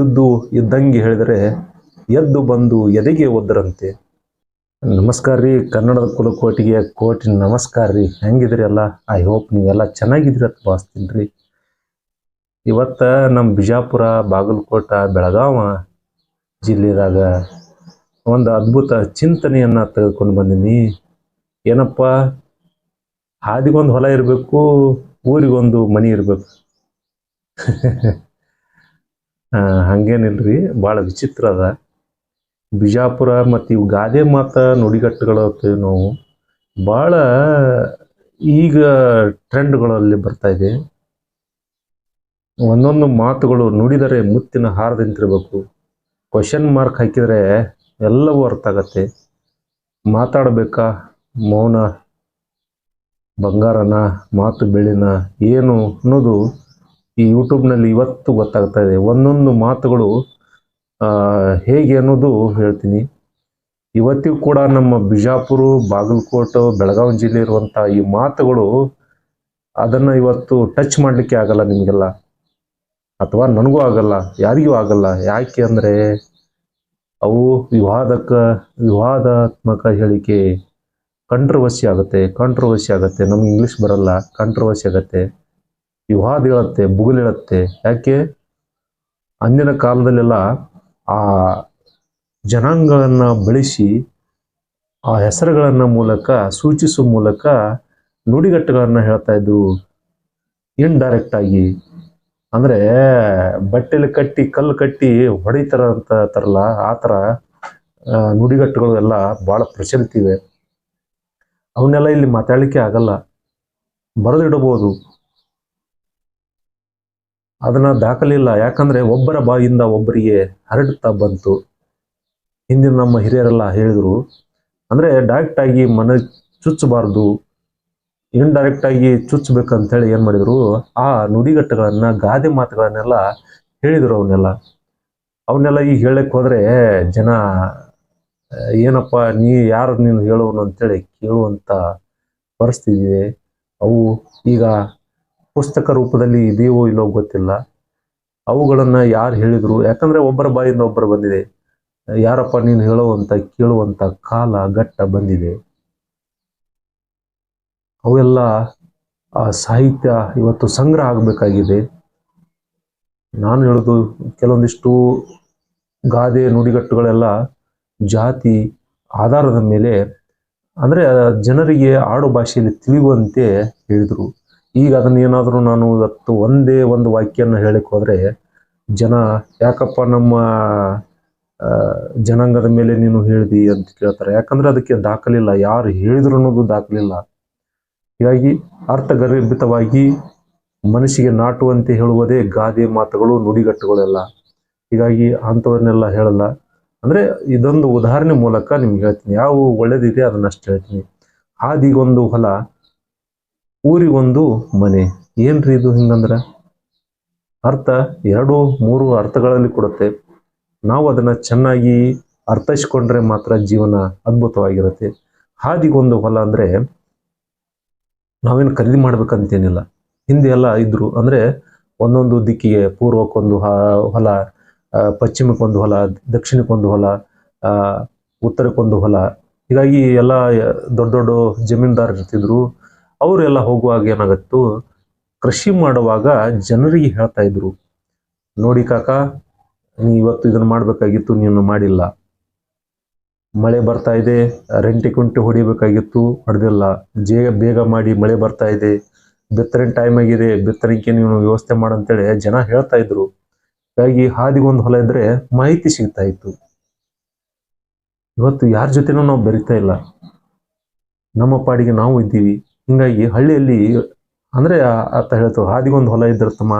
ಇದ್ದದ್ದು ಇದ್ದಂಗೆ ಹೇಳಿದರೆ ಎದ್ದು ಬಂದು ಎದೆಗೆ ಒದ್ದರಂತೆ. ನಮಸ್ಕಾರ ರೀ, ಕನ್ನಡದ ಕುಲಕೋಟಿಗೆ ಕೋಟಿ ನಮಸ್ಕಾರ ರೀ. ಹೆಂಗಿದ್ರಿ ಎಲ್ಲ? ಐ ಹೋಪ್ ನೀವೆಲ್ಲ ಚೆನ್ನಾಗಿದ್ರಿ ಅಂತ ಭಾವಿಸ್ತೀನಿ ರೀ. ಇವತ್ತು ನಮ್ಮ ಬಿಜಾಪುರ, ಬಾಗಲಕೋಟ, ಬೆಳಗಾವ ಜಿಲ್ಲೆದಾಗ ಒಂದು ಅದ್ಭುತ ಚಿಂತನೆಯನ್ನು ತೆಗೆದುಕೊಂಡು ಬಂದೀನಿ. ಏನಪ್ಪ? ಹಾದಿಗೊಂದು ಹೊಲ ಇರಬೇಕು, ಊರಿಗೊಂದು ಮನಿ ಇರಬೇಕು. ಹಂಗೇನಿಲ್ರಿ ಭಾಳ ವಿಚಿತ್ರ ಅದ. ಬಿಜಾಪುರ ಮತ್ತು ಇವು ಗಾದೆ ಮಾತ ನುಡಿಗಟ್ಟುಗಳು ಅಂತೀವಿ ನಾವು ಭಾಳ ಈಗ ಟ್ರೆಂಡ್ಗಳಲ್ಲಿ ಬರ್ತಾ ಇದೆ. ಒಂದೊಂದು ಮಾತುಗಳು ನುಡಿದರೆ ಮುತ್ತಿನ ಹಾರದಿಂತಿರ್ಬೇಕು. ಕ್ವಶನ್ ಮಾರ್ಕ್ ಹಾಕಿದರೆ ಎಲ್ಲವೂ ಅರ್ಥ ಆಗತ್ತೆ. ಮಾತಾಡಬೇಕಾ? ಮೌನ? ಬಂಗಾರನ? ಮಾತು ಬೆಳ್ಳಿನ? ಏನು ಅನ್ನೋದು ಈ ಯೂಟ್ಯೂಬ್ನಲ್ಲಿ ಇವತ್ತು ಗೊತ್ತಾಗ್ತಾ ಇದೆ. ಒಂದೊಂದು ಮಾತುಗಳು ಹೇಗೆ ಅನ್ನೋದು ಹೇಳ್ತೀನಿ. ಇವತ್ತಿಗೂ ಕೂಡ ನಮ್ಮ ಬಿಜಾಪುರ, ಬಾಗಲಕೋಟೆ, ಬೆಳಗಾವಿ ಜಿಲ್ಲೆ ಇರುವಂಥ ಈ ಮಾತುಗಳು ಅದನ್ನು ಇವತ್ತು ಟಚ್ ಮಾಡಲಿಕ್ಕೆ ಆಗಲ್ಲ ನಿಮಗೆಲ್ಲ. ಅಥವಾ ನನಗೂ ಆಗಲ್ಲ, ಯಾರಿಗೂ ಆಗಲ್ಲ. ಯಾಕೆ ಅಂದರೆ ಅವು ವಿವಾದಕ, ವಿವಾದಾತ್ಮಕ ಹೇಳಿಕೆ. ಕಂಟ್ರವರ್ಸಿ ಆಗುತ್ತೆ ಕಾಂಟ್ರವರ್ಸಿ ಆಗುತ್ತೆ. ನಮ್ಗೆ ಇಂಗ್ಲೀಷ್ ಬರಲ್ಲ ಕಾಂಟ್ರವರ್ಸಿ ಆಗುತ್ತೆ. ಹೇಳುತ್ತೆ ಬುಗುಲ್ ಹೇಳುತ್ತೆ ಯಾಕೆ? ಅಂದಿನ ಕಾಲದಲ್ಲೆಲ್ಲ ಆ ಜನಾಂಗಗಳನ್ನು ಬಳಸಿ ಆ ಹೆಸರುಗಳನ್ನ ಮೂಲಕ ಸೂಚಿಸುವ ಮೂಲಕ ನುಡಿಗಟ್ಟುಗಳನ್ನು ಹೇಳ್ತಾ ಇದ್ರು ಡೈರೆಕ್ಟ್ ಆಗಿ. ಅಂದ್ರೆ ಬಟ್ಟೆಲಿ ಕಟ್ಟಿ, ಕಲ್ಲು ಕಟ್ಟಿ ಹೊಡಿತಾರ ಅಂತ ತರಲ್ಲ ಆ ಥರ ನುಡಿಗಟ್ಟುಗಳು ಎಲ್ಲ ಭಾಳ ಪ್ರಚಲಿತ ಇವೆ. ಅವನ್ನೆಲ್ಲ ಇಲ್ಲಿ ಮಾತಾಡಲಿಕ್ಕೆ ಆಗಲ್ಲ. ಬರೆದಿಡಬಹುದು ಅದನ್ನ ದಾಖಲಿಲ್ಲ. ಯಾಕಂದ್ರೆ ಒಬ್ಬರ ಬಾಯಿಂದ ಒಬ್ಬರಿಗೆ ಹರಡುತ್ತಾ ಬಂತು. ಹಿಂದಿನ ನಮ್ಮ ಹಿರಿಯರೆಲ್ಲ ಹೇಳಿದ್ರು. ಅಂದ್ರೆ ಡೈರೆಕ್ಟ್ ಆಗಿ ಮನ ಚುಚ್ಚಬಾರ್ದು. ಆಗಿ ಚುಚ್ಚಬೇಕಂತೇಳಿ ಏನ್ ಮಾಡಿದ್ರು? ಆ ನುಡಿಗಟ್ಟುಗಳನ್ನ, ಗಾದೆ ಮಾತುಗಳನ್ನೆಲ್ಲ ಹೇಳಿದ್ರು ಅವನ್ನೆಲ್ಲ ಅವನ್ನೆಲ್ಲ ಈಗ ಹೇಳಕ್ಕೆ ಹೋದ್ರೆ, ಜನ ಏನಪ್ಪ, ನೀ ಯಾರು ನೀನು ಹೇಳೋನು ಅಂತೇಳಿ ಕೇಳುವಂತ ಪರಿಸ್ಥಿತಿ ಇದೆ. ಅವು ಈಗ ಪುಸ್ತಕ ರೂಪದಲ್ಲಿ ಇದೆಯೋ ಇಲ್ಲೋ ಗೊತ್ತಿಲ್ಲ. ಅವುಗಳನ್ನ ಯಾರು ಹೇಳಿದ್ರು? ಯಾಕಂದ್ರೆ ಒಬ್ಬರ ಬಾಯಿಂದ ಒಬ್ಬರು ಬಂದಿದೆ. ಯಾರಪ್ಪ ನೀನು ಹೇಳುವಂತ ಕೇಳುವಂತ ಕಾಲ, ಘಟ್ಟ ಬಂದಿದೆ. ಅವೆಲ್ಲ, ಆ ಸಾಹಿತ್ಯ ಇವತ್ತು ಸಂಗ್ರಹ ಆಗಬೇಕಾಗಿದೆ. ನಾನು ಹೇಳೋದು ಕೆಲವೊಂದಿಷ್ಟು ಗಾದೆ, ನುಡಿಗಟ್ಟುಗಳೆಲ್ಲ ಜಾತಿ, ಆಧಾರದ ಮೇಲೆ, ಅಂದ್ರೆ ಜನರಿಗೆ ಆಡು ಭಾಷೆಯಲ್ಲಿ ತಿಳಿಯುವಂತೆ ಹೇಳಿದರು. ಈಗ ಅದನ್ನ ಏನಾದರೂ ನಾನು ಇವತ್ತು ಒಂದೇ ಒಂದು ವಾಕ್ಯನ ಹೇಳಕ್ ಹೋದ್ರೆ, ಜನ ಯಾಕಪ್ಪ ನಮ್ಮ ಜನಾಂಗದ ಮೇಲೆ ನೀನು ಹೇಳಿದಿ ಅಂತ ಕೇಳ್ತಾರೆ. ಯಾಕಂದ್ರೆ ಅದಕ್ಕೆ ದಾಖಲಿಲ್ಲ. ಯಾರು ಹೇಳಿದ್ರು ಅನ್ನೋದು ದಾಖಲಿಲ್ಲ. ಹೀಗಾಗಿ ಅರ್ಥಗರ್ಭಿತವಾಗಿ ಮನಸ್ಸಿಗೆ ನಾಟುವಂತೆ ಹೇಳುವುದೇ ಗಾದೆ ಮಾತುಗಳು, ನುಡಿಗಟ್ಟುಗಳೆಲ್ಲ. ಹೀಗಾಗಿ ಅಂಥವನ್ನೆಲ್ಲ ಹೇಳಲ್ಲ. ಅಂದ್ರೆ ಇದೊಂದು ಉದಾಹರಣೆ ಮೂಲಕ ನಿಮ್ಗೆ ಹೇಳ್ತೀನಿ. ಯಾವ ಒಳ್ಳೇದಿದೆ ಅದನ್ನಷ್ಟು ಹೇಳ್ತೀನಿ. ಹಾದಿಗೊಂದು ಹೊಲ ಊರಿಗೊಂದು ಮನೆ. ಏನ್ರಿ ಇದು ಹಿಂಗಂದ್ರ? ಅರ್ಥ ಎರಡು ಮೂರು ಅರ್ಥಗಳಲ್ಲಿ ಕೊಡುತ್ತೆ. ನಾವು ಅದನ್ನ ಚೆನ್ನಾಗಿ ಅರ್ಥೈಸ್ಕೊಂಡ್ರೆ ಮಾತ್ರ ಜೀವನ ಅದ್ಭುತವಾಗಿರುತ್ತೆ. ಹಾದಿಗೊಂದು ಹೊಲ ಅಂದ್ರೆ ನಾವೇನು ಖರೀದಿ ಮಾಡ್ಬೇಕಂತೇನಿಲ್ಲ. ಹಿಂದೆ ಎಲ್ಲ ಇದ್ರು ಅಂದ್ರೆ ಒಂದೊಂದು ದಿಕ್ಕಿಗೆ ಪೂರ್ವಕ್ಕೊಂದು ಹೊಲ ಪಶ್ಚಿಮಕ್ಕೊಂದು ಹೊಲ, ದಕ್ಷಿಣಕ್ಕೊಂದು ಹೊಲ ಉತ್ತರಕ್ಕೊಂದು ಹೊಲ. ಹೀಗಾಗಿ ಎಲ್ಲ ದೊಡ್ಡ ದೊಡ್ಡ ಜಮೀನ್ದಾರ್ ಇರ್ತಿದ್ರು. ಅವರೆಲ್ಲ ಹೋಗುವಾಗ ಏನಾಗತ್ತು? ಕೃಷಿ ಮಾಡುವಾಗ ಜನರಿಗೆ ಹೇಳ್ತಾ ಇದ್ರು, ನೋಡಿ ಕಾಕ, ನೀ ಇವತ್ತು ಇದನ್ನ ಮಾಡ್ಬೇಕಾಗಿತ್ತು, ನೀನು ಮಾಡಿಲ್ಲ. ಮಳೆ ಬರ್ತಾ ಇದೆ, ರೆಂಟಿ ಕುಂಟಿ ಹೊಡಿಬೇಕಾಗಿತ್ತು, ಹೊಡೆದಿಲ್ಲ. ಜೇ, ಬೇಗ ಮಾಡಿ ಮಳೆ ಬರ್ತಾ ಇದೆ, ಬಿತ್ತನೆ ಟೈಮ್ ಆಗಿದೆ, ಬಿತ್ತನೆಗೆ ನೀವು ವ್ಯವಸ್ಥೆ ಮಾಡಂತೇಳಿ ಜನ ಹೇಳ್ತಾ ಇದ್ರು. ಹಾಗಾಗಿ ಹಾದಿಗೊಂದು ಹೊಲ ಇದ್ರೆ ಮಾಹಿತಿ ಸಿಗ್ತಾ ಇತ್ತು. ಇವತ್ತು ಯಾರ ಜೊತೆನೂ ನಾವು ಬೆರಿತಾ ಇಲ್ಲ. ನಮ್ಮ ಪಾಡಿಗೆ ನಾವು ಇದ್ದೀವಿ. ಹಿಂಗಾಗಿ ಹಳ್ಳಿಯಲ್ಲಿ ಅಂದ್ರೆ ಅರ್ಥ ಹೇಳ್ತು ಹಾದಿಗೊಂದು ಹೊಲ ಇದ್ದರೆ ತಮ್ಮ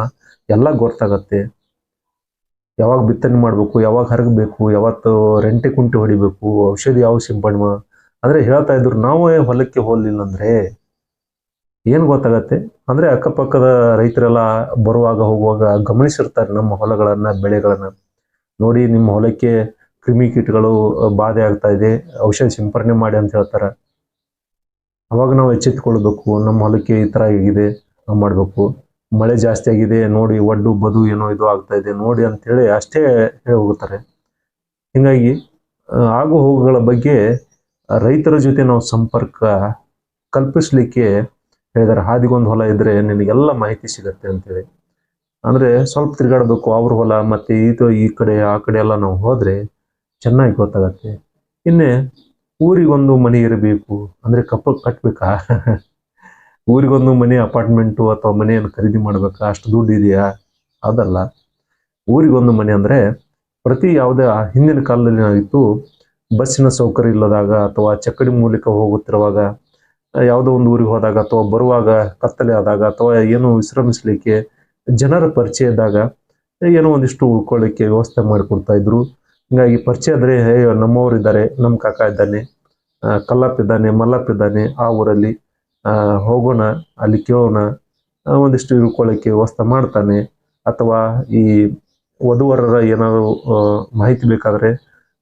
ಎಲ್ಲ ಗೊತ್ತಾಗತ್ತೆ. ಯಾವಾಗ ಬಿತ್ತನೆ ಮಾಡಬೇಕು, ಯಾವಾಗ ಹರಗಬೇಕು, ಯಾವತ್ತು ರೆಂಟೆ ಕುಂಟೆ ಹೊಡಿಬೇಕು, ಔಷಧಿ ಯಾವ ಸಿಂಪಡಣೆ ಅಂದರೆ ಹೇಳ್ತಾ ಇದ್ರು, ನಾವೇ ಹೊಲಕ್ಕೆ ಹೋಗ್ಲಿಲ್ಲ ಅಂದ್ರೆ ಏನ್ ಗೊತ್ತಾಗತ್ತೆ? ಅಂದ್ರೆ ಅಕ್ಕಪಕ್ಕದ ರೈತರೆಲ್ಲ ಬರುವಾಗ, ಹೋಗುವಾಗ ಗಮನಿಸಿರ್ತಾರೆ ನಮ್ಮ ಹೊಲಗಳನ್ನ, ಬೆಳೆಗಳನ್ನ. ನೋಡಿ, ನಿಮ್ಮ ಹೊಲಕ್ಕೆ ಕ್ರಿಮಿಕೀಟಗಳು ಕೀಟಗಳು ಬಾಧೆ ಆಗ್ತಾ ಇದೆ, ಔಷಧ ಸಿಂಪರಣೆ ಮಾಡಿ ಅಂತ ಹೇಳ್ತಾರೆ. ಅವಾಗ ನಾವು ಎಚ್ಚೆತ್ತುಕೊಳ್ಬೇಕು, ನಮ್ಮ ಹೊಲಕ್ಕೆ ಈ ಥರ ಆಗಿದೆ ಮಾಡಬೇಕು. ಮಳೆ ಜಾಸ್ತಿ ಆಗಿದೆ, ನೋಡಿ ಒಡ್ಡು ಬದು ಏನೋ ಇದು ಆಗ್ತಾ ಇದೆ, ನೋಡಿ ಅಂತೇಳಿ ಅಷ್ಟೇ ಹೇಳಿ ಹೋಗ್ತಾರೆ ಹೀಗಾಗಿ ಆಗು ಹೋಗುಗಳ ಬಗ್ಗೆ ರೈತರ ಜೊತೆ ನಾವು ಸಂಪರ್ಕ ಕಲ್ಪಿಸಲಿಕ್ಕೆ ಹೇಳಿದ್ದಾರೆ ಹಾದಿಗೊಂದು ಹೊಲ ಇದ್ರೆ ನಿನಗೆಲ್ಲ ಮಾಹಿತಿ ಸಿಗತ್ತೆ ಅಂತೇಳಿ. ಅಂದ್ರೆ ಸ್ವಲ್ಪ ತಿರುಗಾಡಬೇಕು, ಅವ್ರ ಹೊಲ ಮತ್ತೆ ಇದು ಈ ಕಡೆ, ಆ ಕಡೆ ಎಲ್ಲ ನಾವು ಹೋದ್ರೆ ಚೆನ್ನಾಗಿ ಗೊತ್ತಾಗತ್ತೆ. ಇನ್ನೇ ಊರಿಗೊಂದು ಮನೆ ಇರಬೇಕು. ಅಂದ್ರೆ ಕಪ್ಪ ಕಟ್ಟಬೇಕಾ ಊರಿಗೊಂದು ಮನೆ, ಅಪಾರ್ಟ್ಮೆಂಟು ಅಥವಾ ಮನೆಯನ್ನು ಖರೀದಿ ಮಾಡ್ಬೇಕಾ? ಅಷ್ಟು ದುಡ್ಡು ಇದೆಯಾ? ಅದಲ್ಲ. ಊರಿಗೊಂದು ಮನೆ ಅಂದ್ರೆ ಪ್ರತಿ ಯಾವುದೇ ಹಿಂದಿನ ಕಾಲದಲ್ಲಿ ಏನಾಗಿತ್ತು ಬಸ್ಸಿನ ಸೌಕರ್ಯ ಇಲ್ಲದಾಗ ಅಥವಾ ಚಕ್ಕಡಿ ಮೂಲಕ ಹೋಗುತ್ತಿರುವಾಗ, ಯಾವುದೋ ಒಂದು ಊರಿಗೆ ಹೋದಾಗ ಅಥವಾ ಬರುವಾಗ ಕತ್ತಲೆ ಆದಾಗ ಅಥವಾ ಏನು ವಿಶ್ರಮಿಸಲಿಕ್ಕೆ ಜನರ ಪರಿಚಯ ಇದ್ದಾಗ ಏನೋ ಒಂದಿಷ್ಟು ಉಳ್ಕೊಳ್ಳಿಕ್ಕೆ ವ್ಯವಸ್ಥೆ ಮಾಡಿಕೊಡ್ತಾ ಇದ್ರು. ಹಿಂಗಾಗಿ ಪರಿಚಯ ಆದ್ರೆ, ಅಯ್ಯೋ, ನಮ್ಮವ್ರು ಇದ್ದಾರೆ ನಮ್ಮ ಕಾಕ ಇದ್ದಾನೆ ಕಲ್ಲಪ್ಪ ಇದ್ದಾನೆ, ಮಲ್ಲಪ್ಪ ಇದ್ದಾನೆ, ಆ ಊರಲ್ಲಿ ಹೋಗೋಣ, ಅಲ್ಲಿ ಕೇಳೋಣ ಒಂದಿಷ್ಟು ಇಳ್ಕೊಳ್ಳೋಕ್ಕೆ ವ್ಯವಸ್ಥೆ ಮಾಡ್ತಾನೆ. ಅಥವಾ ಈ ವಧುವರರ ಏನಾದರೂ ಮಾಹಿತಿ ಬೇಕಾದರೆ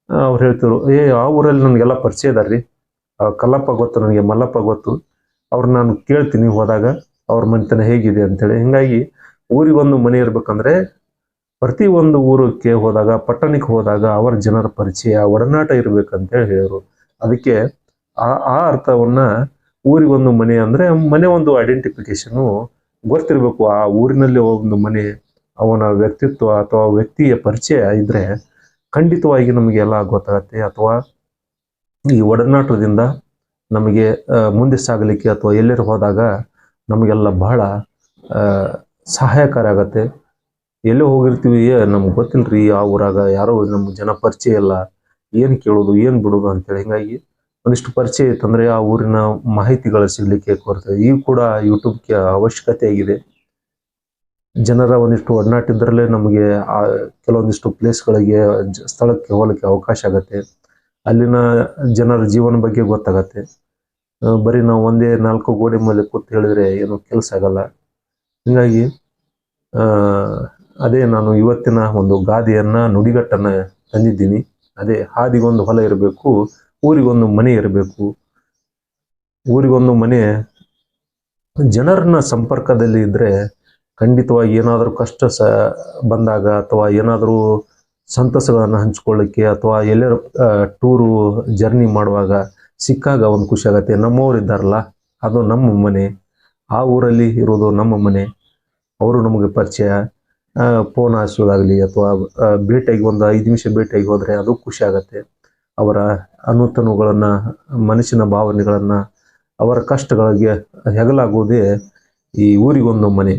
ಅವ್ರು ಹೇಳ್ತಿದ್ರು, ಏ, ಆ ಊರಲ್ಲಿ ನನಗೆಲ್ಲ ಪರಿಚಯ ಇದಾರ್ರಿ ಕಲ್ಲಪ್ಪ ಗೊತ್ತು, ನನಗೆ ಮಲ್ಲಪ್ಪ ಗೊತ್ತು. ಅವ್ರು ನಾನು ಕೇಳ್ತೀನಿ ಹೋದಾಗ, ಅವ್ರ ಮನೆತನ ಹೇಗಿದೆ ಅಂತೇಳಿ ಹಿಂಗಾಗಿ ಊರಿಗೊಂದು ಮನೆ ಇರ್ಬೇಕಂದ್ರೆ ಪ್ರತಿ ಒಂದು ಊರಕ್ಕೆ ಹೋದಾಗ, ಪಟ್ಟಣಕ್ಕೆ ಹೋದಾಗ ಅವರ ಜನರ ಪರಿಚಯ, ಒಡನಾಟ ಇರಬೇಕಂತೇಳಿ ಹೇಳಿದ್ರು. ಅದಕ್ಕೆ ಆ ಆ ಅರ್ಥವನ್ನ ಊರಿಗೊಂದು ಮನೆ ಅಂದ್ರೆ ಮನೆ ಒಂದು ಐಡೆಂಟಿಫಿಕೇಶನ್ ಗೊತ್ತಿರಬೇಕು. ಆ ಊರಿನಲ್ಲಿ ಒಂದು ಮನೆ, ಅವನ ವ್ಯಕ್ತಿತ್ವ ಅಥವಾ ವ್ಯಕ್ತಿಯ ಪರಿಚಯ ಇದ್ರೆ ಖಂಡಿತವಾಗಿ ನಮಗೆ ಎಲ್ಲ ಗೊತ್ತಾಗತ್ತೆ. ಅಥವಾ ಈ ಒಡನಾಟದಿಂದ ನಮಗೆ ಮುಂದೆ ಸಾಗಲಿಕ್ಕೆ ಅಥವಾ ಎಲ್ಲರೂ ಹೋದಾಗ ನಮಗೆಲ್ಲ ಬಹಳ ಸಹಾಯಕಾರಿ ಆಗತ್ತೆ. ಎಲ್ಲೇ ಹೋಗಿರ್ತೀವಿ ನಮ್ಗೆ ಗೊತ್ತಿಲ್ರಿ ಆ ಊರಾಗ ಯಾರೋ ನಮ್ಮ ಜನ ಪರಿಚಯ ಇಲ್ಲ. ಏನು ಕೇಳೋದು, ಏನು ಬಿಡೋದು ಅಂತೇಳಿ. ಹಿಂಗಾಗಿ ಒಂದಿಷ್ಟು ಪರಿಚಯ ಇತ್ತಂದ್ರೆ ಆ ಊರಿನ ಮಾಹಿತಿಗಳು ಸಿಗಲಿಕ್ಕೆ ಕೊರತೆ. ಈಗ ಕೂಡ ಯೂಟ್ಯೂಬ್ಗೆ ಅವಶ್ಯಕತೆ ಆಗಿದೆ. ಜನರ ಒಂದಿಷ್ಟು ಒಡನಾಟ ಇದ್ರಲ್ಲೇ ನಮಗೆ ಆ ಕೆಲವೊಂದಿಷ್ಟು ಪ್ಲೇಸ್ಗಳಿಗೆ ಸ್ಥಳಕ್ಕೆ ಹೋಗಲಿಕ್ಕೆ ಅವಕಾಶ ಆಗತ್ತೆ. ಅಲ್ಲಿನ ಜನರ ಜೀವನ ಬಗ್ಗೆ ಗೊತ್ತಾಗತ್ತೆ. ಬರೀ ನಾವು ಒಂದೇ ನಾಲ್ಕು ಗೋಡೆ ಮೇಲೆ ಕೂತು ಹೇಳಿದ್ರೆ ಏನು ಕೆಲಸ ಆಗಲ್ಲ. ಹಿಂಗಾಗಿ ಅದೇ ನಾನು ಇವತ್ತಿನ ಒಂದು ಗಾದೆಯನ್ನ, ನುಡಿಗಟ್ಟನ್ನ ತಂದಿದ್ದೀನಿ. ಅದೇ ಹಾದಿಗೊಂದು ಹೊಲ ಇರಬೇಕು, ಊರಿಗೊಂದು ಮನೆ ಇರಬೇಕು. ಊರಿಗೊಂದು ಮನೆ, ಜನರನ್ನ ಸಂಪರ್ಕದಲ್ಲಿ ಇದ್ರೆ ಖಂಡಿತವಾಗಿ ಏನಾದರೂ ಕಷ್ಟ ಸ, ಬಂದಾಗ ಅಥವಾ ಏನಾದರೂ ಸಂತಸಗಳನ್ನು ಹಂಚ್ಕೊಳ್ಳಿಕ್ಕೆ ಅಥವಾ ಎಲ್ಲರ ಟೂರು, ಜರ್ನಿ ಮಾಡುವಾಗ ಸಿಕ್ಕಾಗ ಒಂದು ಖುಷಿ ಆಗತ್ತೆ. ನಮ್ಮವ್ರು ಇದ್ದಾರಲ್ಲ ಅದು ನಮ್ಮ ಮನೆ. ಆ ಊರಲ್ಲಿ ಇರೋದು ನಮ್ಮ ಮನೆ. ಅವರು ನಮಗೆ ಪರಿಚಯ. ಫೋನ್ ಹಚ್ಚೋದಾಗಲಿ ಅಥವಾ ಭೇಟಿಯಾಗಿ ಒಂದು ಐದು ನಿಮಿಷ ಭೇಟಿಯಾಗಿ ಹೋದರೆ ಅದು ಖುಷಿ ಆಗುತ್ತೆ. ಅವರ ಅನುತನುಗಳನ್ನು, ಮನಸ್ಸಿನ ಭಾವನೆಗಳನ್ನು, ಅವರ ಕಷ್ಟಗಳಿಗೆ ಹೆಗಲಾಗುವುದೇ ಈ ಊರಿಗೊಂದು ಮನೆ.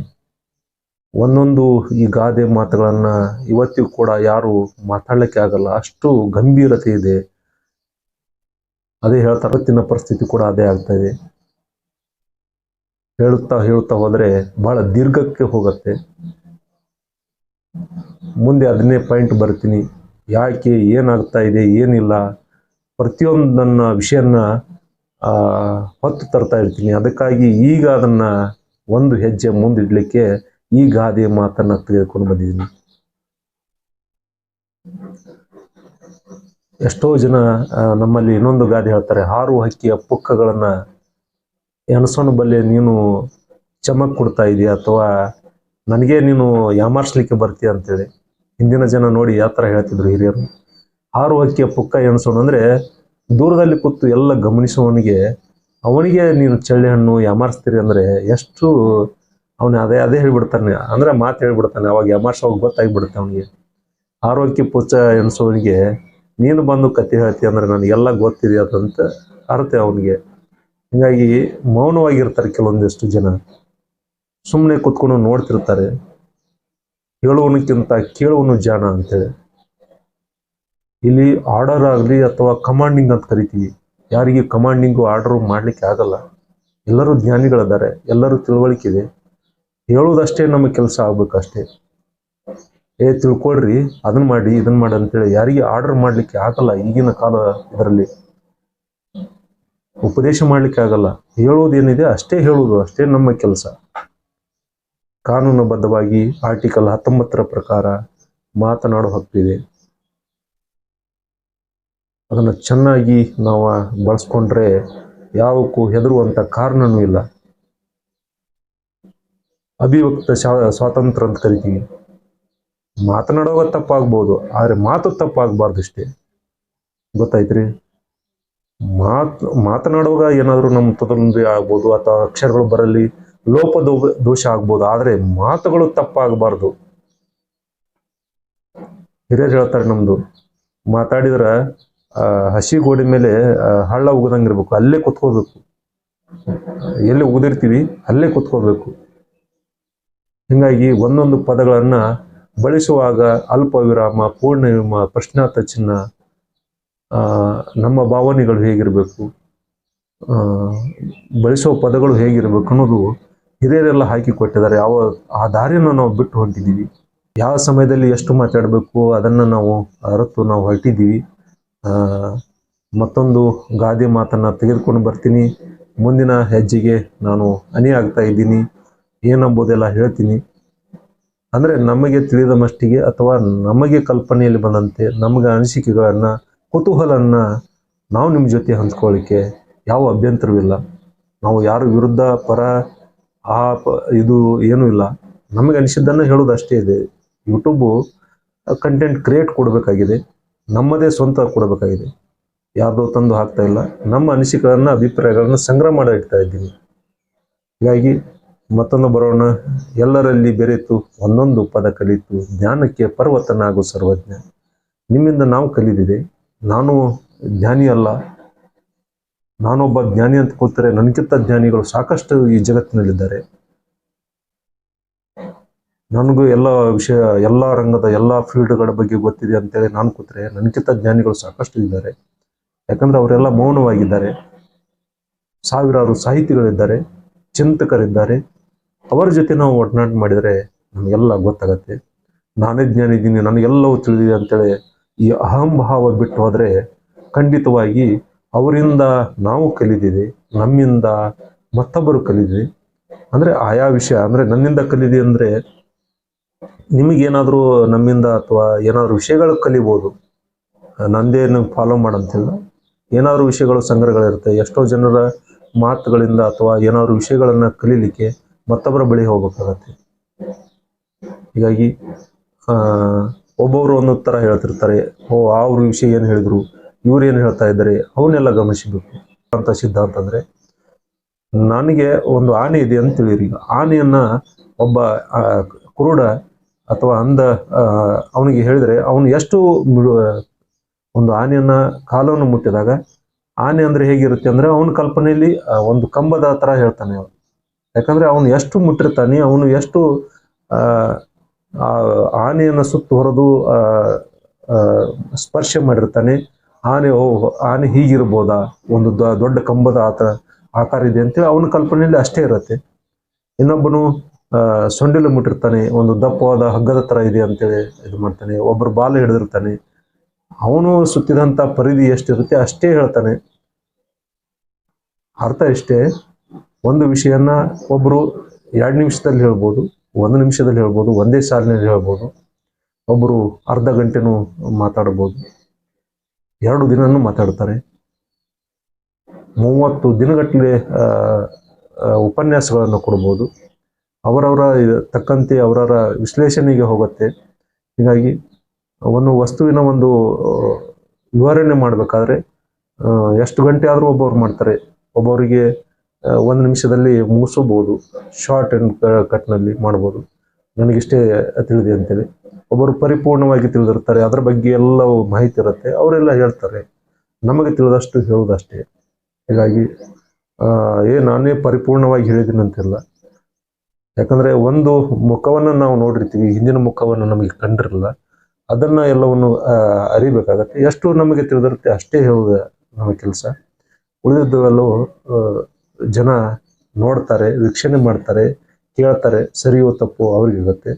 ಒಂದೊಂದು ಈ ಗಾದೆ ಮಾತುಗಳನ್ನ ಇವತ್ತಿಗೂ ಕೂಡ ಯಾರು ಮಾತಾಡಲಿಕ್ಕೆ ಆಗಲ್ಲ. ಅಷ್ಟು ಗಂಭೀರತೆ ಇದೆ. ಅದೇ ಹೇಳ್ತಾ ಇವತ್ತಿನ ಪರಿಸ್ಥಿತಿ ಕೂಡ ಅದೇ ಆಗ್ತಾ ಇದೆ. ಹೇಳುತ್ತಾ ಹೇಳುತ್ತಾ ಹೋದ್ರೆ ಬಹಳ ದೀರ್ಘಕ್ಕೆ ಹೋಗುತ್ತೆ. ಮುಂದೆ ಅದನ್ನೇ ಪಾಯಿಂಟ್ ಬರ್ತೀನಿ. ಯಾಕೆ, ಏನಾಗ್ತಾ ಇದೆ, ಏನಿಲ್ಲ, ಪ್ರತಿಯೊಂದು ನನ್ನ ವಿಷಯನ ಹೊತ್ತು ತರ್ತಾ ಇರ್ತೀನಿ. ಅದಕ್ಕಾಗಿ ಈಗ ಅದನ್ನ ಒಂದು ಹೆಜ್ಜೆ ಮುಂದಿಡಲಿಕ್ಕೆ ಈ ಗಾದೆ ಮಾತನ್ನ ತೆಗೆದುಕೊಂಡು ಬಂದಿದ್ದೀನಿ. ಎಷ್ಟೋ ಜನ ನಮ್ಮಲ್ಲಿ ಇನ್ನೊಂದು ಗಾದೆ ಹೇಳ್ತಾರೆ, ಹಾರು ಹಕ್ಕಿಯ ಪುಕ್ಕಗಳನ್ನ ಎಣಸೋಣ ಬಲ್ಲೆ ನೀನು ಚಮಕ್ ಕೊಡ್ತಾ ಇದೆಯಾ ಅಥವಾ ನನಗೆ ನೀನು ಯಾಮಾರ್ಸ್ಲಿಕ್ಕೆ ಬರ್ತೀಯ ಅಂತೇಳಿ ಹಿಂದಿನ ಜನ ನೋಡಿ ಯಾವ ಥರ ಹೇಳ್ತಿದ್ರು ಹಿರಿಯರು. ಆರು ಹಕ್ಕಿಯ ಪುಕ್ಕ ಎಣಸೋಣ ಅಂದ್ರೆ, ದೂರದಲ್ಲಿ ಕೂತು ಎಲ್ಲ ಗಮನಿಸುವವನಿಗೆ, ಅವನಿಗೆ ನೀನು ಚಳ್ಳೆ ಹಣ್ಣು ಯಾಮಾರಿಸ್ತೀರಿ ಅಂದ್ರೆ ಎಷ್ಟು ಅವನು ಅದೇ ಅದೇ ಹೇಳ್ಬಿಡ್ತಾನೆ. ಅಂದ್ರೆ ಮಾತು ಹೇಳ್ಬಿಡ್ತಾನೆ, ಅವಾಗ ಯಾಮಾರ್ಸೋವಾಗ ಗೊತ್ತಾಗಿಬಿಡುತ್ತೆ ಅವನಿಗೆ. ಆರೋಗ್ಯ ಪುಚ್ಚ ಎಣಿಸೋವನಿಗೆ ನೀನು ಬಂದು ಕತೆ ಹೇಳ್ತಿ ಅಂದ್ರೆ ನನಗೆಲ್ಲ ಗೊತ್ತಿದೆ ಅದಂತ ಅರ್ಥ ಅವನಿಗೆ. ಹೀಗಾಗಿ ಮೌನವಾಗಿರ್ತಾರೆ ಕೆಲವೊಂದಿಷ್ಟು ಜನ. ಸುಮ್ಮನೆ ಕೂತ್ಕೊಂಡು ನೋಡ್ತಿರ್ತಾರೆ. ಹೇಳುವನಕ್ಕಿಂತ ಕೇಳುವನು ಜಾಣ ಅಂತೇಳಿ. ಇಲ್ಲಿ ಆರ್ಡರ್ ಆಗಲಿ ಅಥವಾ ಕಮಾಂಡಿಂಗ್ ಅಂತ ಕರಿತೀವಿ. ಯಾರಿಗೆ ಕಮಾಂಡಿಂಗು ಆರ್ಡರ್ ಮಾಡ್ಲಿಕ್ಕೆ ಆಗಲ್ಲ. ಎಲ್ಲರೂ ಜ್ಞಾನಿಗಳಿದ್ದಾರೆ. ಎಲ್ಲರೂ ತಿಳುವಳಿಕೆ ಇದೆ. ಹೇಳೋದಷ್ಟೇ ನಮ್ಮ ಕೆಲಸ ಆಗ್ಬೇಕಷ್ಟೇ ಏ, ತಿಳ್ಕೊಳ್ರಿ ಅದನ್ನ ಮಾಡಿ ಇದನ್ನ ಮಾಡಿ ಅಂತೇಳಿ ಯಾರಿಗೆ ಆರ್ಡರ್ ಮಾಡ್ಲಿಕ್ಕೆ ಆಗಲ್ಲ ಈಗಿನ ಕಾಲ ಇದರಲ್ಲಿ. ಉಪದೇಶ ಮಾಡ್ಲಿಕ್ಕೆ ಆಗಲ್ಲ. ಹೇಳೋದೇನಿದೆ ಅಷ್ಟೇ ಹೇಳೋದು ಅಷ್ಟೇ ನಮ್ಮ ಕೆಲಸ. ಕಾನೂನುಬದ್ಧವಾಗಿ ಆರ್ಟಿಕಲ್ ಹತ್ತೊಂಬತ್ತರ ಪ್ರಕಾರ ಮಾತನಾಡುವ ಹಕ್ಕಿದೆ. ಅದನ್ನು ಚೆನ್ನಾಗಿ ನಾವು ಬಳಸ್ಕೊಂಡ್ರೆ ಯಾವಕ್ಕೂ ಹೆದರುವಂಥ ಕಾರಣನೂ ಇಲ್ಲ. ಅಭಿವ್ಯಕ್ತ ಸ್ವಾತಂತ್ರ್ಯ ಅಂತ ಕರಿತೀವಿ. ಮಾತನಾಡುವಾಗ ತಪ್ಪಾಗ್ಬೋದು, ಆದರೆ ಮಾತು ತಪ್ಪಾಗಬಾರ್ದು ಅಷ್ಟೇ. ಗೊತ್ತಾಯ್ತ್ರಿ? ಮಾತು, ಮಾತನಾಡುವಾಗ ಏನಾದರೂ ನಮ್ಮ ತೊಂದರೆ ಆಗ್ಬೋದು, ಅಥವಾ ಅಕ್ಷರಗಳು ಬರಲಿ ಲೋಪ ದೋ- ದೋಷ ಆಗ್ಬೋದು, ಆದರೆ ಮಾತುಗಳು ತಪ್ಪಾಗಬಾರ್ದು. ಹಿರಿಯರು ಹೇಳ್ತಾರೆ ನಮ್ಮದು ಮಾತಾಡಿದ್ರ ಹಸಿ ಗೋಡೆ ಮೇಲೆ ಹಳ್ಳ ಉಗದಂಗಿರ್ಬೇಕು ಅಲ್ಲೇ ಕುತ್ಕೋಬೇಕು. ಎಲ್ಲಿ ಉಗಿದಿರ್ತೀವಿ, ಅಲ್ಲೇ ಕುತ್ಕೋಬೇಕು. ಹಿಂಗಾಗಿ ಒಂದೊಂದು ಪದಗಳನ್ನ ಬಳಸುವಾಗ ಅಲ್ಪ ವಿರಾಮ, ಪೂರ್ಣ ವಿರಾಮ, ಪ್ರಶ್ನಾರ್ಥ ಚಿನ್ನ ನಮ್ಮ ಭಾವನೆಗಳು ಹೇಗಿರಬೇಕು ಬಳಸುವ ಪದಗಳು ಹೇಗಿರಬೇಕು ಅನ್ನೋದು ಹಿರಿಯರೆಲ್ಲ ಹಾಕಿ ಕೊಟ್ಟಿದ್ದಾರೆ. ಯಾವ ಆ ದಾರಿಯನ್ನು ನಾವು ಬಿಟ್ಟು ಹೊಂಟಿದ್ದೀವಿ. ಯಾವ ಸಮಯದಲ್ಲಿ ಎಷ್ಟು ಮಾತಾಡಬೇಕು ಅದನ್ನು ನಾವು, ಅರತು ನಾವು ಹೊರಟಿದ್ದೀವಿ. ಮತ್ತೊಂದು ಗಾದೆ ಮಾತನ್ನು ತೆಗೆದುಕೊಂಡು ಬರ್ತೀನಿ. ಮುಂದಿನ ಹೆಜ್ಜೆಗೆ ನಾನು ಅನಿಯಾಗ್ತಾ ಇದ್ದೀನಿ ಏನಂಬುದೆಲ್ಲ ಹೇಳ್ತೀನಿ. ಅಂದರೆ ನಮಗೆ ತಿಳಿದ ಮಷ್ಟಿಗೆ ಅಥವಾ ನಮಗೆ ಕಲ್ಪನೆಯಲ್ಲಿ ಬಂದಂತೆ ನಮಗೆ ಅನಿಸಿಕೆಗಳನ್ನು, ಕುತೂಹಲನ್ನು ನಾವು ನಿಮ್ಮ ಜೊತೆ ಹಂಚ್ಕೊಳ್ಳಿಕ್ಕೆ ಯಾವ ಅಭ್ಯಂತರವಿಲ್ಲ. ನಾವು ಯಾರ ವಿರುದ್ಧ ಪರ ಆ ಇದು ಏನು ಇಲ್ಲ. ನಮಗೆ ಅನಿಸಿದ್ದನ್ನು ಹೇಳೋದು ಅಷ್ಟೇ ಇದೆ. ಯೂಟ್ಯೂಬು ಕಂಟೆಂಟ್ ಕ್ರಿಯೇಟ್ ಕೊಡಬೇಕಾಗಿದೆ. ನಮ್ಮದೇ ಸ್ವಂತ ಕೊಡಬೇಕಾಗಿದೆ. ಯಾರ್ದೋ ತಂದು ಹಾಕ್ತಾ ಇಲ್ಲ. ನಮ್ಮ ಅನಿಸಿಕೆಗಳನ್ನು, ಅಭಿಪ್ರಾಯಗಳನ್ನು ಸಂಗ್ರಹ ಮಾಡಿ ಇಡ್ತಾ ಇದ್ದೀನಿ ಹೀಗಾಗಿ ಮತ್ತೊಂದು ಬರೋಣ. ಎಲ್ಲರಲ್ಲಿ ಬೆರೆತು ಒಂದೊಂದು ಪದ ಕಲಿತು ಜ್ಞಾನಕ್ಕೆ ಪರ್ವತನಾಗು ಸರ್ವಜ್ಞ. ನಿಮ್ಮಿಂದ ನಾವು ಕಲಿದಿದೆ. ನಾನು ಜ್ಞಾನಿ ಅಲ್ಲ ನಾನೊಬ್ಬ ಜ್ಞಾನಿ ಅಂತ ಕೂತರೆ ನನಗಿಂತ ಜ್ಞಾನಿಗಳು ಸಾಕಷ್ಟು ಈ ಜಗತ್ತಿನಲ್ಲಿದ್ದಾರೆ. ನನಗೂ ಎಲ್ಲ ವಿಷಯ, ಎಲ್ಲ ರಂಗದ ಎಲ್ಲ ಫೀಲ್ಡ್ಗಳ ಬಗ್ಗೆ ಗೊತ್ತಿದೆ ಅಂತೇಳಿ ನಾನು ಕೂತ್ರೆ ನನಗಿಂತ ಜ್ಞಾನಿಗಳು ಸಾಕಷ್ಟು ಇದ್ದಾರೆ. ಯಾಕಂದ್ರೆ ಅವರೆಲ್ಲ ಮೌನವಾಗಿದ್ದಾರೆ. ಸಾವಿರಾರು ಸಾಹಿತಿಗಳಿದ್ದಾರೆ, ಚಿಂತಕರಿದ್ದಾರೆ. ಅವರ ಜೊತೆ ನಾವು ಒಡನಾಟ ಮಾಡಿದರೆ ನಮಗೆಲ್ಲ ಗೊತ್ತಾಗತ್ತೆ. ನಾನೇ ಜ್ಞಾನ ಇದ್ದೀನಿ, ನನಗೆಲ್ಲವೂ ತಿಳಿದಿದೆ ಅಂತೇಳಿ ಈ ಅಹಂಭಾವ ಬಿಟ್ಟು ಹೋದರೆ ಖಂಡಿತವಾಗಿ ಅವರಿಂದ ನಾವು ಕಲಿದಿದೆ, ನಮ್ಮಿಂದ ಮತ್ತೊಬ್ಬರು ಕಲಿದಿದೆ. ಅಂದರೆ ಆಯಾ ವಿಷಯ, ಅಂದರೆ ನನ್ನಿಂದ ಕಲಿದೆ ಅಂದರೆ ನಿಮಗೇನಾದರೂ ನಮ್ಮಿಂದ ಅಥವಾ ಏನಾದರೂ ವಿಷಯಗಳು ಕಲಿಬೋದು. ನಂದೇನು ಫಾಲೋ ಮಾಡಂತಿಲ್ಲ. ಏನಾದರೂ ವಿಷಯಗಳು ಸಂಗ್ರಹಗಳಿರುತ್ತೆ ಎಷ್ಟೋ ಜನರ ಮಾತುಗಳಿಂದ ಅಥವಾ ಏನಾದರೂ ವಿಷಯಗಳನ್ನು ಕಲೀಲಿಕ್ಕೆ ಮತ್ತೊಬ್ಬರ ಬಳಿ ಹೋಗ್ಬೇಕಾಗತ್ತೆ. ಹೀಗಾಗಿ ಒಬ್ಬೊಬ್ರು ಒಂದೊಂದು ಥರ ಹೇಳ್ತಿರ್ತಾರೆ. ಓ ಅವ್ರ ವಿಷಯ ಏನು ಹೇಳಿದ್ರು? ಇವ್ರು ಏನು ಹೇಳ್ತಾ ಇದ್ದಾರೆ ಅವನ್ನೆಲ್ಲ ಗಮನಿಸಬೇಕು ಅಂತ ಸಿದ್ಧಾಂತ ಅಂದರೆ ನನಗೆ ಒಂದು ಆನೆ ಇದೆ ಅಂತ ತಿಳಿಯಿರಿ. ಈಗ ಆನೆಯನ್ನ ಒಬ್ಬ ಕುರುಡ ಅಥವಾ ಅಂದ ಅವನಿಗೆ ಹೇಳಿದರೆ ಅವನು ಎಷ್ಟು ಒಂದು ಆನೆಯನ್ನ ಕಾಲವನ್ನು ಮುಟ್ಟಿದಾಗ ಆನೆ ಅಂದ್ರೆ ಹೇಗಿರುತ್ತೆ ಅಂದ್ರೆ ಅವನ ಕಲ್ಪನೆಯಲ್ಲಿ ಒಂದು ಕಂಬದ ತರ ಹೇಳ್ತಾನೆ ಅವನು. ಯಾಕಂದ್ರೆ ಅವನು ಎಷ್ಟು ಮುಟ್ಟಿರ್ತಾನೆ ಅವನು ಎಷ್ಟು ಆ, ಆನೆಯನ್ನು ಸುತ್ತು ಹೊರದು ಸ್ಪರ್ಶ ಮಾಡಿರ್ತಾನೆ ಆನೆ ಓ, ಆನೆ ಹೀಗಿರ್ಬೋದಾ? ಒಂದು ದೊಡ್ಡ ಕಂಬದ ಆತ, ಆಕಾರ ಇದೆ ಅಂತೇಳಿ ಅವನ ಕಲ್ಪನೆಯಲ್ಲಿ ಅಷ್ಟೇ ಇರುತ್ತೆ. ಇನ್ನೊಬ್ಬನು ಸೊಂಡಿಲು ಮುಟ್ಟಿರ್ತಾನೆ, ಒಂದು ದಪ್ಪವಾದ ಹಗ್ಗದ ತರ ಇದೆ ಅಂತೇಳಿ ಇದು ಮಾಡ್ತಾನೆ ಒಬ್ಬರು ಬಾಲ ಹಿಡಿದಿರ್ತಾನೆ. ಅವನು ಸುತ್ತಿದಂತ ಪರಿಧಿ ಎಷ್ಟಿರುತ್ತೆ ಅಷ್ಟೇ ಹೇಳ್ತಾನೆ. ಅರ್ಥ ಇಷ್ಟೇ? ಒಂದು ವಿಷಯನ ಒಬ್ಬರು ಎರಡು ನಿಮಿಷದಲ್ಲಿ ಹೇಳ್ಬೋದು, ಒಂದು ನಿಮಿಷದಲ್ಲಿ ಹೇಳ್ಬೋದು, ಒಂದೇ ಸಾಲಿನಲ್ಲಿ ಹೇಳ್ಬೋದು ಒಬ್ಬರು ಅರ್ಧ ಗಂಟೆನೂ ಮಾತಾಡ್ಬೋದು. ಎರಡು ದಿನನೂ ಮಾತಾಡ್ತಾರೆ. ಮೂವತ್ತು ದಿನಗಟ್ಟಲೆ ಉಪನ್ಯಾಸಗಳನ್ನು ಕೊಡ್ಬೋದು. ಅವರವರ ತಕ್ಕಂತೆ ಅವರವರ ವಿಶ್ಲೇಷಣೆಗೆ ಹೋಗುತ್ತೆ. ಹೀಗಾಗಿ ಒಂದು ವಸ್ತುವಿನ ಒಂದು ವಿವರಣೆ ಮಾಡಬೇಕಾದ್ರೆ ಎಷ್ಟು ಗಂಟೆ ಆದರೂ ಒಬ್ಬರು ಮಾಡ್ತಾರೆ. ಒಬ್ಬರಿಗೆ ಒಂದು ನಿಮಿಷದಲ್ಲಿ ಮುಗಿಸಬಹುದು ಶಾರ್ಟ್ ಆ್ಯಂಡ್ ಕಟ್ನಲ್ಲಿ ಮಾಡ್ಬೋದು. ನನಗಿಷ್ಟೇ ತಿಳಿದೆ ಅಂತೇಳಿ. ಒಬ್ಬರು ಪರಿಪೂರ್ಣವಾಗಿ ತಿಳಿದಿರ್ತಾರೆ, ಅದರ ಬಗ್ಗೆ ಎಲ್ಲವೂ ಮಾಹಿತಿ ಇರುತ್ತೆ, ಅವರೆಲ್ಲ ಹೇಳ್ತಾರೆ. ನಮಗೆ ತಿಳಿದಷ್ಟು ಹೇಳುವುದಷ್ಟೇ. ಹೀಗಾಗಿ ಏ, ನಾನೇ ಪರಿಪೂರ್ಣವಾಗಿ ಹೇಳಿದ್ದೀನಿ ಅಂತಿಲ್ಲ. ಯಾಕಂದ್ರೆ ಒಂದು ಮುಖವನ್ನು ನಾವು ನೋಡಿರ್ತೀವಿ, ಹಿಂದಿನ ಮುಖವನ್ನು ನಮಗೆ ಕಂಡಿರಲ್ಲ, ಅದನ್ನ ಎಲ್ಲವನ್ನು ಅರಿಬೇಕಾಗತ್ತೆ. ಎಷ್ಟು ನಮಗೆ ತಿಳಿದಿರುತ್ತೆ ಅಷ್ಟೇ ಹೇಳೋದು ನಮ್ಮ ಕೆಲಸ. ಉಳಿದಿದ್ದವೆಲ್ಲವೂ ಜನ ನೋಡ್ತಾರೆ, ವೀಕ್ಷಣೆ ಮಾಡ್ತಾರೆ, ಕೇಳ್ತಾರೆ, ಸರಿಯೋ ತಪ್ಪು ಅವ್ರಿಗಾಗತ್ತೆ.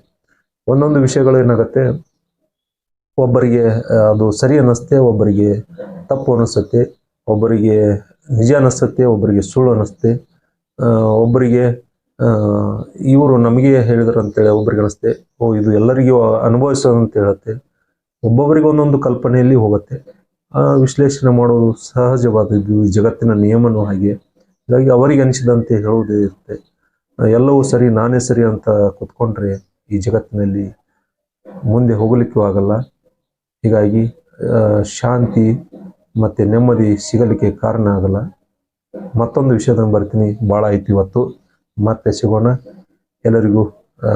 ಒಂದೊಂದು ವಿಷಯಗಳು ಏನಾಗುತ್ತೆ? ಒಬ್ಬರಿಗೆ ಅದು ಸರಿ ಅನ್ನಿಸುತ್ತೆ, ಒಬ್ಬರಿಗೆ ತಪ್ಪು ಅನ್ನಿಸುತ್ತೆ, ಒಬ್ಬರಿಗೆ ನಿಜ ಅನ್ನಿಸುತ್ತೆ, ಒಬ್ಬರಿಗೆ ಸುಳ್ಳು ಅನ್ನಿಸುತ್ತೆ ಒಬ್ಬರಿಗೆ ಇವರು ನಮಗೆ ಹೇಳಿದ್ರು ಅಂತೇಳಿ ಒಬ್ಬರಿಗೆ ಅನಿಸುತ್ತೆ ಓ, ಇದು ಎಲ್ಲರಿಗೂ ಅನುಭವಿಸೋದು ಅಂತ ಹೇಳುತ್ತೆ, ಒಬ್ಬೊಬ್ಬರಿಗೆ ಒಂದೊಂದು ಕಲ್ಪನೆಯಲ್ಲಿ ಹೋಗುತ್ತೆ. ವಿಶ್ಲೇಷಣೆ ಮಾಡೋದು ಸಹಜವಾದದ್ದು ಈ ಜಗತ್ತಿನ ನಿಯಮನೂ ಹಾಗೆ. ಹೀಗಾಗಿ ಅವರಿಗೆ ಅನಿಸಿದಂತೆ ಹೇಳುವುದೇ ಇರುತ್ತೆ. ಎಲ್ಲವೂ ಸರಿ, ನಾನೇ ಸರಿ ಅಂತ ಕೂತ್ಕೊಂಡ್ರೆ ಈ ಜಗತ್ತಿನಲ್ಲಿ ಮುಂದೆ ಹೋಗಲಿಕ್ಕೂ ಆಗಲ್ಲ. ಹೀಗಾಗಿ ಶಾಂತಿ ಮತ್ತು ನೆಮ್ಮದಿ ಸಿಗಲಿಕ್ಕೆ ಕಾರಣ ಆಗಲ್ಲ. ಮತ್ತೊಂದು ವಿಷಯದ ಬರ್ತೀನಿ. ಭಾಳ ಐತಿ ಇವತ್ತು. ಮತ್ತೆ ಸಿಗೋಣ. ಎಲ್ಲರಿಗೂ ಆ,